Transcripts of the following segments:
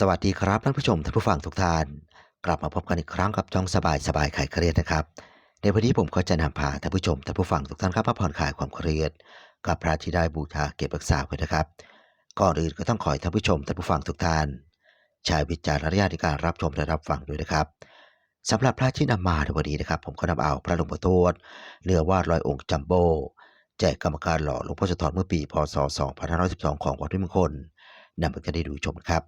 สวัสดีครับท่านผู้ชมท่านผู้ฟังทุกท่าน กลับมาพบกันอีกครั้งกับช่องสบายสบายคลายเครียดนะครับ ในวันนี้ผมก็จะนำพาท่านผู้ชมท่านผู้ฟังทุกท่านครับมาผ่อนคลายความเครียด กับพระที่ได้บูชาเก็บรักษาไว้นะครับ ก่อนอื่นก็ต้องขอให้ท่านผู้ชมท่านผู้ฟังทุกท่านใช้วิจารณญาณในการรับชมและรับฟังด้วยนะครับสำหรับพระที่นำมาในวันนี้นะครับ ผมก็นำเอาพระหลวงปู่ทวดเนื้อวาดร้อยองค์จัมโบ้แจกกรรมการหล่อหลวงพ่อสะทอนเมื่อปีพศ 2512 ของวัดพิมลมงคลนำไปกันได้ดูชมครับ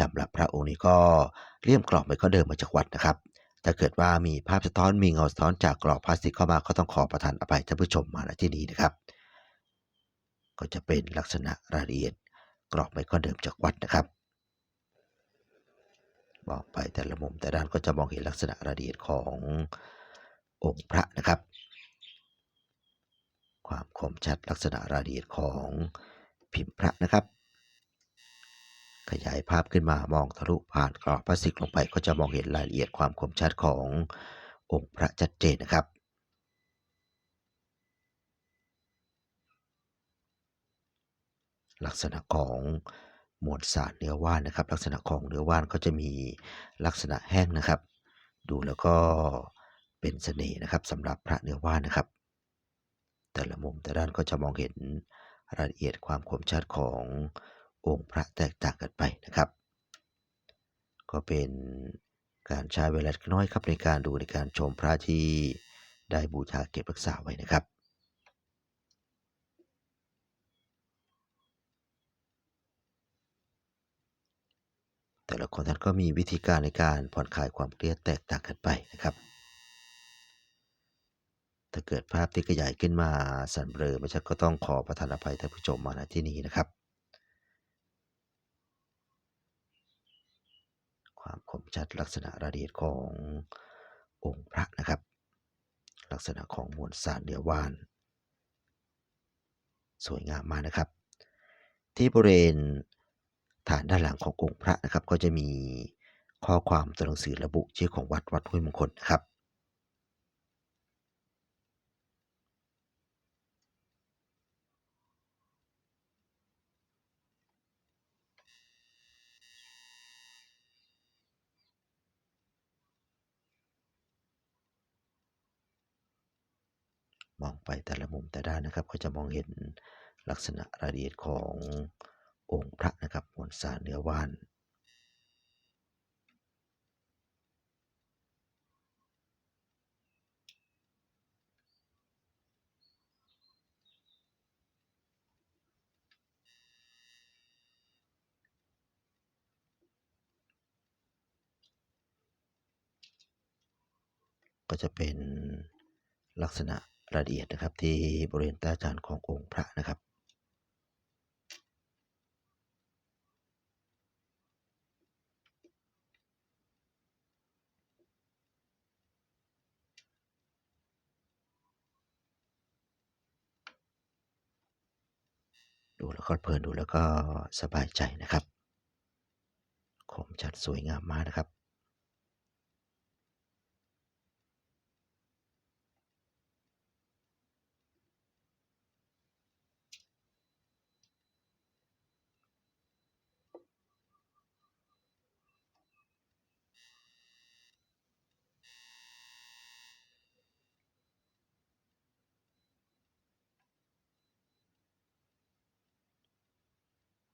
สำหรับพระองค์นี้ก็เลี่ยมกรอบไม่ก็เดิมมาจากวัดนะครับ ถ้าเกิดว่ามีภาพสะท้อนมีเงาสะท้อนจากกรอบพลาสติกเข้ามาก็ต้องขอประทานอภัยท่านผู้ชมมาณที่นี้นะครับ ก็จะเป็นลักษณะรายละเอียดกรอบไม่ก็เดิมจากวัดนะครับมองไปแต่ละมุมแต่ด้านก็จะมองเห็นลักษณะรายละเอียดขององค์พระนะครับ ความคมชัดลักษณะรายละเอียดของพิมพ์พระนะครับ ขยายภาพขึ้นมามองทะลุผ่านกรอบพลาสติกลงไปก็จะมองเห็นรายละเอียดความคมชัดขององค์พระชัดเจนนะครับ ลักษณะของมวลสารเนื้อว่านนะครับ ลักษณะของเนื้อว่านก็จะมีลักษณะแห้งนะครับ ดูแล้วก็เป็นเสน่ห์นะครับสำหรับพระเนื้อว่านนะครับ แต่ละมุมแต่ด้านก็จะมองเห็นรายละเอียดความคมชัดของ องค์พระแตกต่างกันไปนะครับ ก็เป็นการใช้เวลาเล็กน้อยครับในการดูในการชมพระที่ได้บูชาเก็บรักษาไว้นะครับแต่ละคนท่านก็มีวิธีการในการผ่อนคลายความเครียดแตกต่างกันไปนะครับ ถ้าเกิดภาพที่ขยายขึ้นมาสั่นเบลอไม่ชัดก็ต้องขอประทานอภัยท่านผู้ชมมาณที่นี้นะครับ ความคมชัดลักษณะรายละเอียดขององค์พระนะครับ ลักษณะของมวลสารเนื้อว่าน สวยงามมากนะครับ ที่บริเวณฐานด้านหลังขององค์พระนะครับ ก็จะมีข้อความตัวหนังสือระบุชื่อของวัดวัดห้วยมงคลนะครับ มองไปแต่ละมุมแต่ด้านนะครับ ก็จะมองเห็นลักษณะรายละเอียดขององค์พระนะครับมวลสารเนื้อว่านก็จะเป็นลักษณะ รายละเอียดนะครับ ที่บริเวณใต้ฐานขององค์พระนะครับดูแล้วก็เพลินดูแล้วก็สบายใจนะครับ คมชัดสวยงามมากนะครับ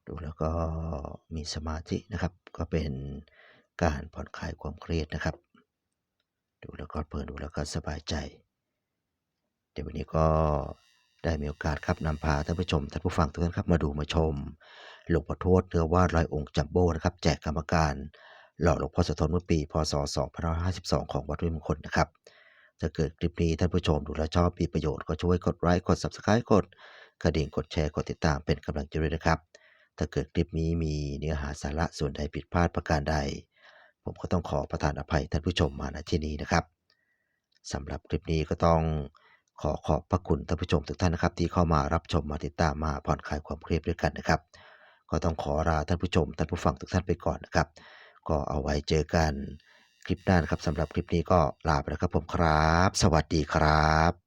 ดูแล้วก็มีสมาธินะครับ ก็เป็นการผ่อนคลายความเครียดนะครับ ดูแล้วก็เพลินดูแล้วก็สบายใจ เดี๋ยววันนี้ก็ได้มีโอกาสครับนำพาท่านผู้ชมท่านผู้ฟังทุกท่านครับมาดูมาชม หลวงพ่อทวดเนื้อวาดร้อยองค์จัมโบ้นะครับ แจกกรรมการหล่อหลวงพ่อสะทนเมื่อปี พศ 2552 ของวัดวยมงคลนะครับถ้าเกิดคลิปนี้ท่านผู้ชมดูแล้วชอบมีประโยชน์ก็ช่วยกดไลค์กด Subscribe กดกระดิ่งกดแชร์กดติดตามเป็นกำลังใจด้วยนะครับ ถ้าเกิดคลิปนี้มีเนื้อหาสาระส่วนใดผิดพลาดประการใด ผมก็ต้องขอประทานอภัยท่านผู้ชมมาณที่นี้นะครับสำหรับคลิปนี้ก็ต้องขอขอบพระคุณท่านผู้ชมทุกท่านนะครับ ที่เข้ามารับชมมาติดตามมาผ่อนคลายความเครียดด้วยกันนะครับ ก็ต้องขอลาท่านผู้ชมท่านผู้ฟังทุกท่านไปก่อนนะครับ ก็เอาไว้เจอกันคลิปหน้านะครับสำหรับคลิปนี้ก็ลาไปแล้วครับผมครับ สวัสดีครับ